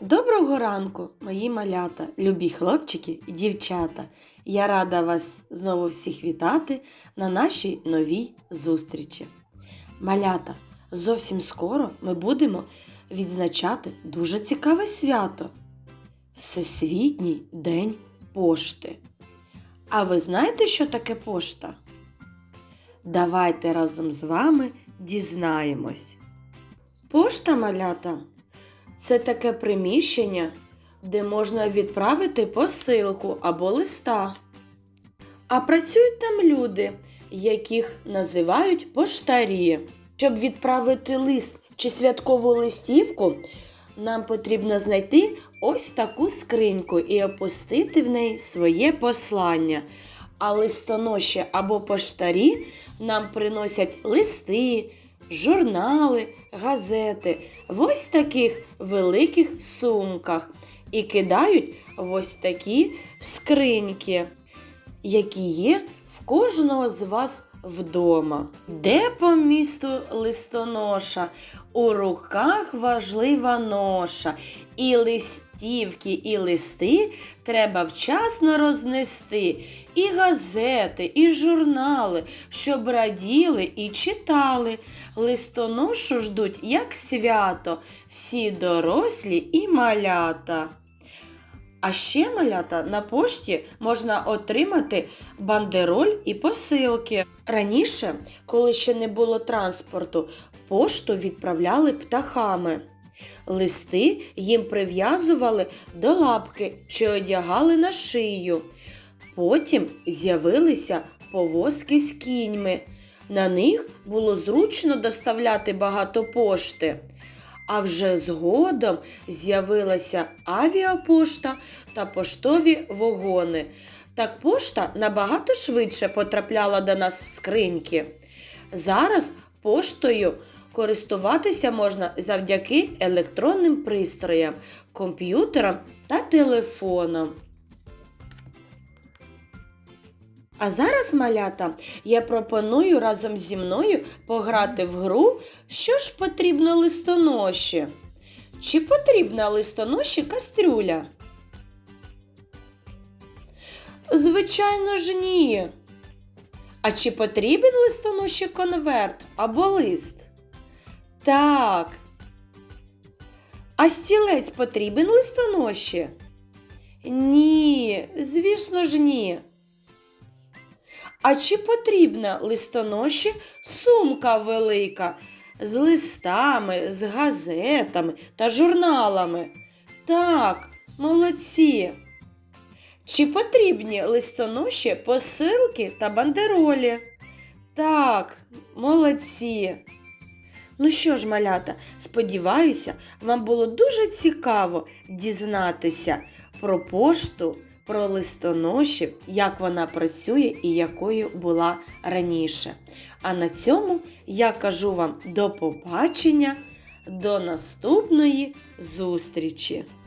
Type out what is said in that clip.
Доброго ранку, мої малята, любі хлопчики і дівчата. Я рада вас знову всіх вітати на нашій новій зустрічі. Малята, зовсім скоро ми будемо відзначати дуже цікаве свято Всесвітній день пошти. А ви знаєте, що таке пошта? Давайте разом з вами дізнаємось. Пошта малята це таке приміщення, де можна відправити посилку або листа. А працюють там люди, яких називають поштарі. Щоб відправити лист чи святкову листівку, нам потрібно знайти ось таку скриньку і опустити в неї своє послання. А листоноші або поштарі нам приносять листи, журнали, газети. В ось таких великих сумках. І кидають в ось такі скриньки, які є в кожного з вас вдома. Де по місту листоноша? У руках важлива ноша, і листівки, і листи треба вчасно рознести, і газети, і журнали, щоб раділи і читали. Листоношу ждуть як свято, всі дорослі і малята. А ще малята на пошті можна отримати бандероль і посилки. Раніше, коли ще не було транспорту, пошту відправляли птахами. Листи їм прив'язували до лапки чи одягали на шию. Потім з'явилися повозки з кіньми. На них було зручно доставляти багато пошти. А вже згодом з'явилася авіапошта та поштові вагони. Так пошта набагато швидше потрапляла до нас в скриньки. Зараз поштою користуватися можна завдяки електронним пристроям, комп'ютерам та телефонам. А зараз, малята, я пропоную разом зі мною пограти в гру, що ж потрібно листоноші. Чи потрібна листоноші кастрюля? Звичайно ж, ні. А чи потрібен листоноші конверт або лист? Так. А стілець потрібен листоноші? Ні, звісно ж, ні. А чи потрібна листоноші сумка велика з листами, з газетами та журналами? Так, молодці. Чи потрібні листоноші посилки та бандеролі? Так, молодці. Ну що ж, малята, сподіваюся, вам було дуже цікаво дізнатися про пошту, про листоноші, як вона працює і якою була раніше. А на цьому я кажу вам до побачення, до наступної зустрічі!